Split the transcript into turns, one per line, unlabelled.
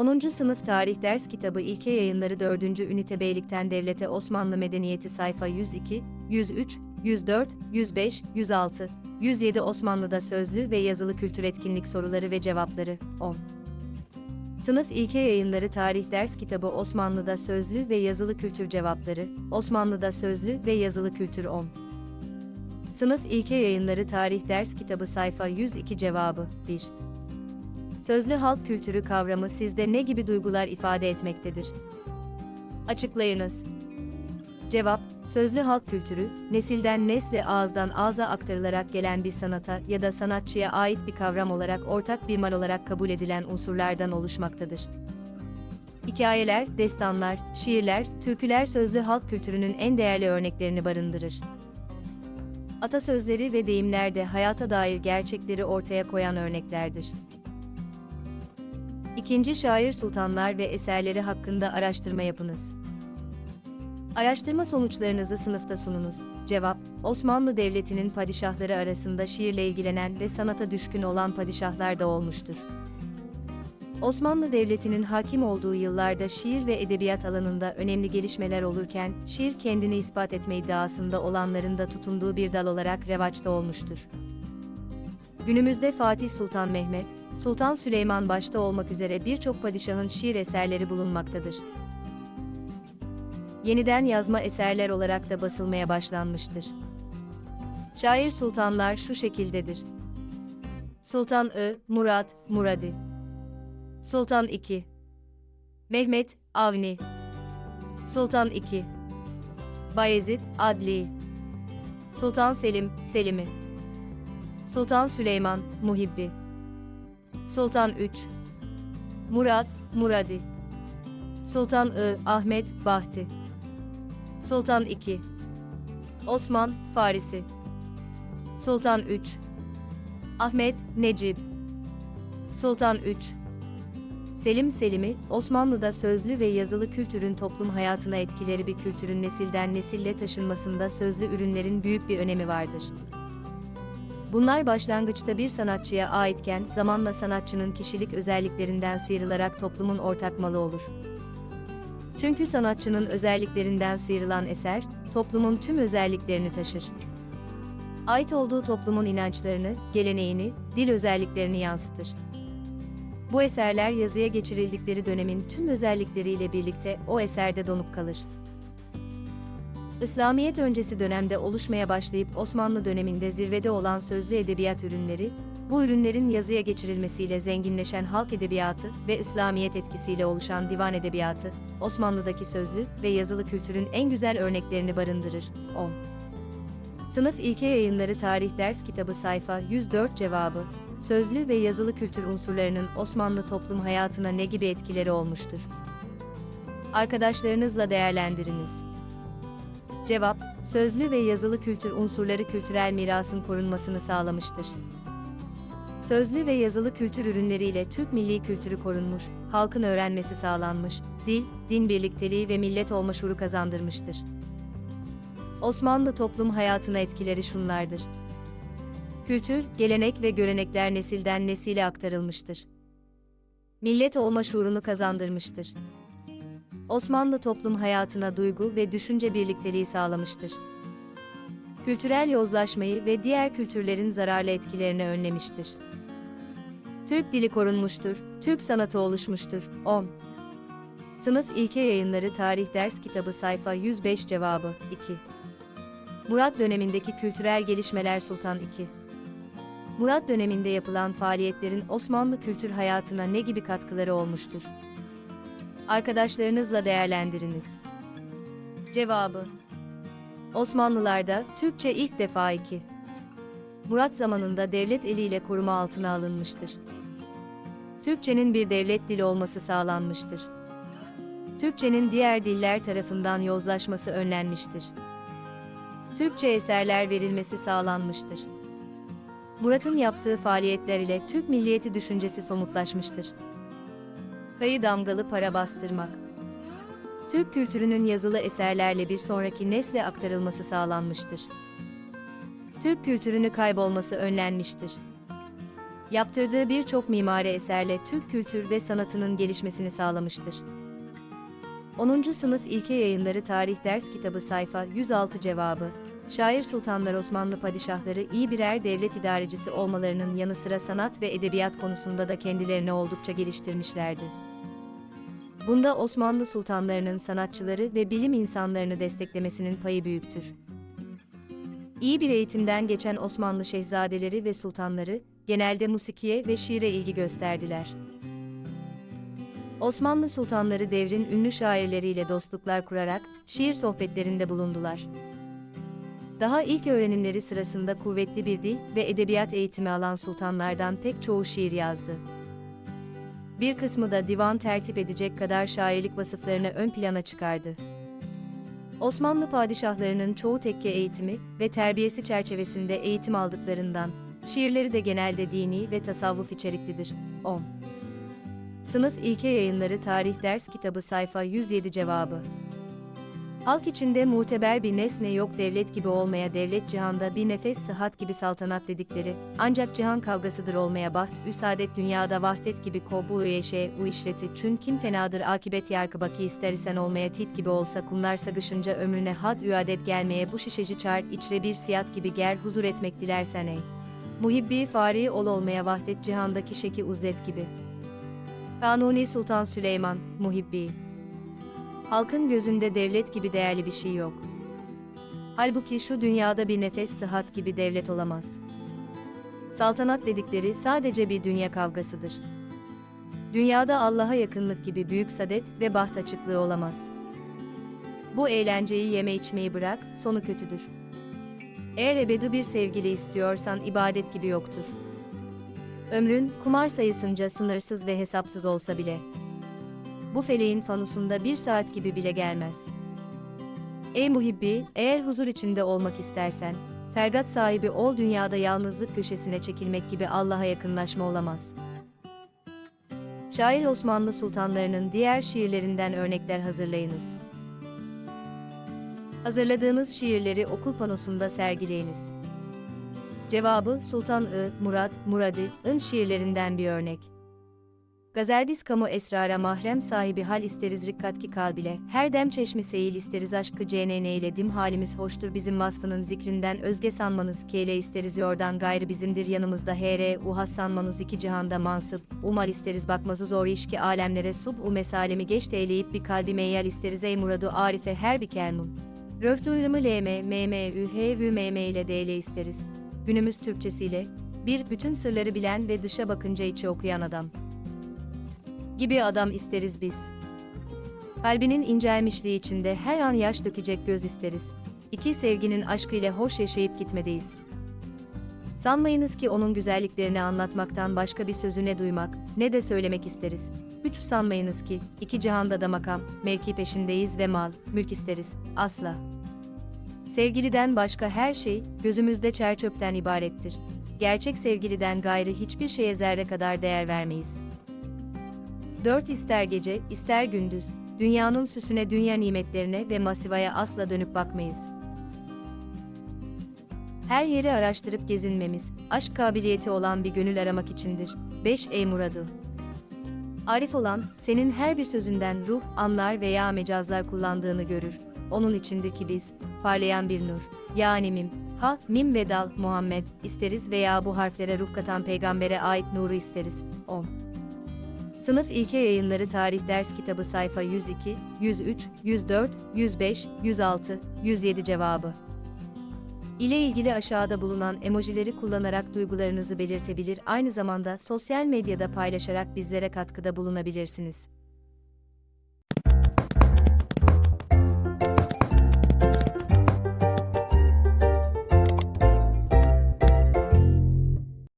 10. Sınıf Tarih Ders Kitabı İlke Yayınları 4. Ünite Beylikten Devlete Osmanlı Medeniyeti sayfa 102, 103, 104, 105, 106, 107 Osmanlı'da sözlü ve yazılı kültür etkinlik soruları ve cevapları 10. Sınıf İlke Yayınları Tarih Ders Kitabı Osmanlı'da sözlü ve yazılı kültür cevapları, Osmanlı'da sözlü ve yazılı kültür 10. Sınıf İlke Yayınları Tarih Ders Kitabı sayfa 102 cevabı 1. Sözlü halk kültürü kavramı sizde ne gibi duygular ifade etmektedir? Açıklayınız. Cevap, sözlü halk kültürü, nesilden nesle ağızdan ağza aktarılarak gelen bir sanata ya da sanatçıya ait bir kavram olarak ortak bir mal olarak kabul edilen unsurlardan oluşmaktadır. Hikayeler, destanlar, şiirler, türküler sözlü halk kültürünün en değerli örneklerini barındırır. Atasözleri ve deyimler de hayata dair gerçekleri ortaya koyan örneklerdir. İkinci şair sultanlar ve eserleri hakkında araştırma yapınız. Araştırma sonuçlarınızı sınıfta sununuz. Cevap: Osmanlı Devleti'nin padişahları arasında şiirle ilgilenen ve sanata düşkün olan padişahlar da olmuştur. Osmanlı Devleti'nin hakim olduğu yıllarda şiir ve edebiyat alanında önemli gelişmeler olurken, şiir kendini ispat etme iddiasında olanların da tutunduğu bir dal olarak revaçta olmuştur. Günümüzde Fatih Sultan Mehmet, Sultan Süleyman başta olmak üzere birçok padişahın şiir eserleri bulunmaktadır. Yeniden yazma eserler olarak da basılmaya başlanmıştır. Şair sultanlar şu şekildedir. Sultan I, Murat, Muradi. Sultan II. Mehmet, Avni. Sultan II. Bayezid, Adli. Sultan Selim, Selimi. Sultan Süleyman, Muhibbi. Sultan 3 Murat, Muradi. Sultan I, Ahmet, Bahti. Sultan 2 Osman, Farisi. Sultan 3 Ahmet, Necip. Sultan 3 Selim Selimi, Osmanlı'da sözlü ve yazılı kültürün toplum hayatına etkileri bir kültürün nesilden nesille taşınmasında sözlü ürünlerin büyük bir önemi vardır. Bunlar başlangıçta bir sanatçıya aitken zamanla sanatçının kişilik özelliklerinden sıyrılarak toplumun ortak malı olur. Çünkü sanatçının özelliklerinden sıyrılan eser, toplumun tüm özelliklerini taşır. Ait olduğu toplumun inançlarını, geleneğini, dil özelliklerini yansıtır. Bu eserler yazıya geçirildikleri dönemin tüm özellikleriyle birlikte o eserde donuk kalır. İslamiyet öncesi dönemde oluşmaya başlayıp Osmanlı döneminde zirvede olan sözlü edebiyat ürünleri, bu ürünlerin yazıya geçirilmesiyle zenginleşen halk edebiyatı ve İslamiyet etkisiyle oluşan divan edebiyatı, Osmanlı'daki sözlü ve yazılı kültürün en güzel örneklerini barındırır. 10. Sınıf İlke Yayınları Tarih Ders Kitabı sayfa 104 cevabı, sözlü ve yazılı kültür unsurlarının Osmanlı toplum hayatına ne gibi etkileri olmuştur? Arkadaşlarınızla değerlendiriniz. Cevap, sözlü ve yazılı kültür unsurları kültürel mirasın korunmasını sağlamıştır. Sözlü ve yazılı kültür ürünleriyle Türk milli kültürü korunmuş, halkın öğrenmesi sağlanmış, dil, din birlikteliği ve millet olma şuuru kazandırmıştır. Osmanlı toplum hayatına etkileri şunlardır. Kültür, gelenek ve görenekler nesilden nesile aktarılmıştır. Millet olma şuurunu kazandırmıştır. Osmanlı toplum hayatına duygu ve düşünce birlikteliği sağlamıştır. Kültürel yozlaşmayı ve diğer kültürlerin zararlı etkilerini önlemiştir. Türk dili korunmuştur, Türk sanatı oluşmuştur. 10. Sınıf İlke Yayınları Tarih Ders Kitabı sayfa 105 cevabı 2. Murat dönemindeki kültürel gelişmeler Sultan 2. Murat döneminde yapılan faaliyetlerin Osmanlı kültür hayatına ne gibi katkıları olmuştur? Arkadaşlarınızla değerlendiriniz. Cevabı Osmanlılarda Türkçe ilk defa 2. Murat zamanında devlet eliyle koruma altına alınmıştır. Türkçenin bir devlet dili olması sağlanmıştır. Türkçenin diğer diller tarafından yozlaşması önlenmiştir. Türkçe eserler verilmesi sağlanmıştır. Murat'ın yaptığı faaliyetler ile Türk milliyeti düşüncesi somutlaşmıştır. Kayı damgalı para bastırmak. Türk kültürünün yazılı eserlerle bir sonraki nesle aktarılması sağlanmıştır. Türk kültürünü kaybolması önlenmiştir. Yaptırdığı birçok mimari eserle Türk kültür ve sanatının gelişmesini sağlamıştır. 10. Sınıf İlke Yayınları Tarih Ders Kitabı Sayfa 106 Cevabı Şair Sultanlar Osmanlı padişahları iyi birer devlet idarecisi olmalarının yanı sıra sanat ve edebiyat konusunda da kendilerini oldukça geliştirmişlerdi. Bunda Osmanlı sultanlarının sanatçıları ve bilim insanlarını desteklemesinin payı büyüktür. İyi bir eğitimden geçen Osmanlı şehzadeleri ve sultanları, genelde musikiye ve şiire ilgi gösterdiler. Osmanlı sultanları devrin ünlü şairleriyle dostluklar kurarak, şiir sohbetlerinde bulundular. Daha ilk öğrenimleri sırasında kuvvetli bir dil ve edebiyat eğitimi alan sultanlardan pek çoğu şiir yazdı. Bir kısmı da divan tertip edecek kadar şairlik vasıflarını ön plana çıkardı. Osmanlı padişahlarının çoğu tekke eğitimi ve terbiyesi çerçevesinde eğitim aldıklarından, şiirleri de genelde dini ve tasavvuf içeriklidir. 10. Sınıf İlke Yayınları Tarih Ders Kitabı Sayfa 107 Cevabı Halk içinde muteber bir nesne yok devlet gibi olmaya devlet cihanda bir nefes sıhhat gibi saltanat dedikleri, ancak cihan kavgasıdır olmaya baht, üsadet dünyada vahdet gibi kobu yeşe u işleti çün kim fenadır akibet yarkı baki ister isen olmaya tit gibi olsa kumlar sagışınca ömrüne had üadet gelmeye bu şişeci çar içre bir siyat gibi ger huzur etmek dilersen ey. Muhibbi fari ol olmaya vahdet cihandaki şeki uzlet gibi. Kanuni Sultan Süleyman, Muhibbi Halkın gözünde devlet gibi değerli bir şey yok. Halbuki şu dünyada bir nefes sıhhat gibi devlet olamaz. Saltanat dedikleri sadece bir dünya kavgasıdır. Dünyada Allah'a yakınlık gibi büyük sadet ve baht açıklığı olamaz. Bu eğlenceyi yeme içmeyi bırak, sonu kötüdür. Eğer ebedu bir sevgili istiyorsan ibadet gibi yoktur. Ömrün, kumar sayısınca sınırsız ve hesapsız olsa bile, bu feleğin fanusunda bir saat gibi bile gelmez. Ey muhibbi, eğer huzur içinde olmak istersen, fergat sahibi ol dünyada yalnızlık köşesine çekilmek gibi Allah'a yakınlaşma olamaz. Şair Osmanlı sultanlarının diğer şiirlerinden örnekler hazırlayınız. Hazırladığınız şiirleri okul panosunda sergileyiniz. Cevabı Sultan I, Murad, Muradi, şiirlerinden bir örnek. Gazel biz kamu esrara mahrem sahibi hal isteriz rikkatki kalbile, her dem çeşmi seyil isteriz aşkı cnn ile dim halimiz hoştur bizim vasfının zikrinden özge sanmanız. Kele isteriz yordan gayrı bizimdir yanımızda hr u sanmanız. İki cihanda mansıp, umal isteriz bakmazı zor işki alemlere. Sub u mesalemi geç eyleyip bir kalbi meyyal isteriz ey muradu arife her bir kelmun. Röftürümü lm, mm, ü, h, vü, mm ile dl isteriz. Günümüz Türkçesiyle, bir bütün sırları bilen ve dışa bakınca içi okuyan adam gibi adam isteriz biz. Kalbinin incelmişliği içinde her an yaş dökecek göz isteriz. İki sevginin aşkıyla hoş yaşayıp gitmedeyiz. Sanmayınız ki onun güzelliklerini anlatmaktan başka bir sözüne duymak, ne de söylemek isteriz. Üç sanmayınız ki, iki cihanda da makam, mevki peşindeyiz ve mal, mülk isteriz. Asla. Sevgiliden başka her şey, gözümüzde çerçöpten ibarettir. Gerçek sevgiliden gayrı hiçbir şeye zerre kadar değer vermeyiz. Dört ister gece, ister gündüz, dünyanın süsüne dünya nimetlerine ve masivaya asla dönüp bakmayız. Her yeri araştırıp gezinmemiz, aşk kabiliyeti olan bir gönül aramak içindir. 5 Ey Muradu Arif olan, senin her bir sözünden ruh, anlar veya mecazlar kullandığını görür. Onun içindeki biz, parlayan bir nur, yani mim, ha, mim ve dal, Muhammed, isteriz veya bu harflere ruh katan peygambere ait nuru isteriz. 10. Sınıf İlke Yayınları Tarih Ders Kitabı sayfa 102, 103, 104, 105, 106, 107 cevabı. ile ilgili aşağıda bulunan emojileri kullanarak duygularınızı belirtebilir aynı zamanda sosyal medyada paylaşarak bizlere katkıda bulunabilirsiniz.